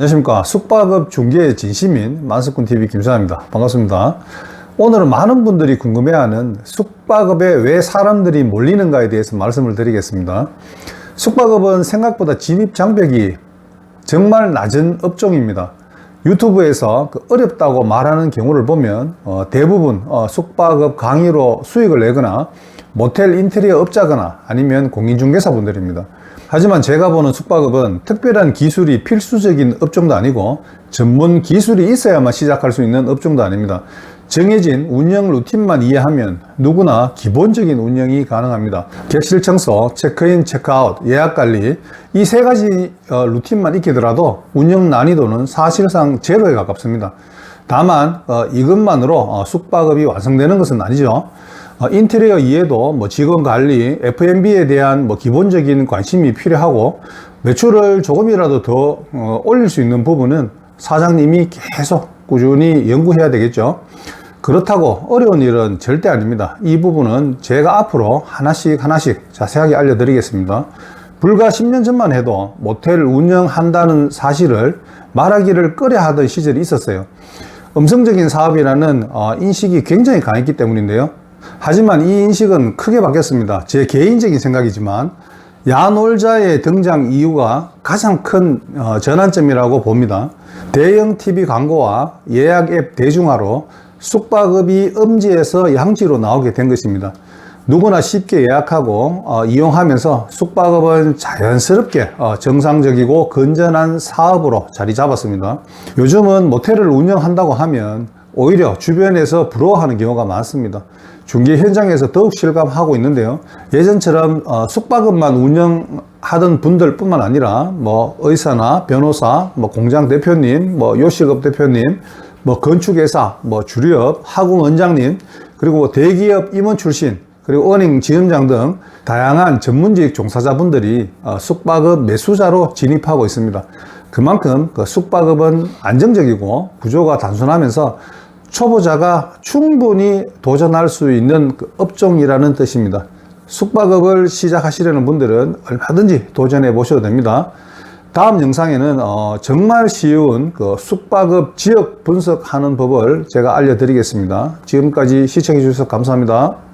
안녕하십니까. 숙박업 중개의 진심인 만석군TV 김사입니다. 반갑습니다. 오늘은 많은 분들이 궁금해하는 숙박업에 왜 사람들이 몰리는가에 대해서 말씀을 드리겠습니다. 숙박업은 생각보다 진입 장벽이 정말 낮은 업종입니다. 유튜브에서 그 어렵다고 말하는 경우를 보면 어, 대부분 어, 숙박업 강의로 수익을 내거나 모텔 인테리어 업자거나 아니면 공인중개사 분들입니다. 하지만 제가 보는 숙박업은 특별한 기술이 필수적인 업종도 아니고 전문 기술이 있어야만 시작할 수 있는 업종도 아닙니다. 정해진 운영 루틴만 이해하면 누구나 기본적인 운영이 가능합니다. 객실 청소, 체크인, 체크아웃, 예약 관리 이 세 가지 어, 루틴만 익히더라도 운영 난이도는 사실상 제로에 가깝습니다. 다만 어, 이것만으로 어, 숙박업이 완성되는 것은 아니죠. 어, 인테리어 이외에도 뭐 직원 관리, F&B에 대한 뭐 기본적인 관심이 필요하고 매출을 조금이라도 더 어, 올릴 수 있는 부분은 사장님이 계속 꾸준히 연구해야 되겠죠. 그렇다고 어려운 일은 절대 아닙니다. 이 부분은 제가 앞으로 하나씩 하나씩 자세하게 알려드리겠습니다. 불과 10년 전만 해도 모텔 운영한다는 사실을 말하기를 꺼려 하던 시절이 있었어요. 음성적인 사업이라는 어, 인식이 굉장히 강했기 때문인데요. 하지만 이 인식은 크게 바뀌었습니다. 제 개인적인 생각이지만 야놀자의 등장 이유가 가장 큰 어, 전환점이라고 봅니다. 대형 TV 광고와 예약 앱 대중화로 숙박업이 음지에서 양지로 나오게 된 것입니다. 누구나 쉽게 예약하고 어, 이용하면서 숙박업은 자연스럽게 어, 정상적이고 건전한 사업으로 자리 잡았습니다. 요즘은 모텔을 운영한다고 하면 오히려 주변에서 부러워하는 경우가 많습니다. 중개 현장에서 더욱 실감하고 있는데요. 예전처럼 어, 숙박업만 운영하던 분들 뿐만 아니라 뭐 의사나 변호사, 뭐 공장 대표님, 뭐 요식업 대표님, 뭐 건축회사, 뭐 주류업, 하공 원장님, 그리고 대기업 임원 출신, 그리고 은행 지점장 등 다양한 전문직 종사자분들이 어, 숙박업 매수자로 진입하고 있습니다. 그만큼 그 숙박업은 안정적이고 구조가 단순하면서 초보자가 충분히 도전할 수 있는 그 업종이라는 뜻입니다. 숙박업을 시작하시려는 분들은 얼마든지 도전해 보셔도 됩니다. 다음 영상에는 어, 정말 쉬운 그 숙박업 지역 분석하는 법을 제가 알려드리겠습니다. 지금까지 시청해 주셔서 감사합니다.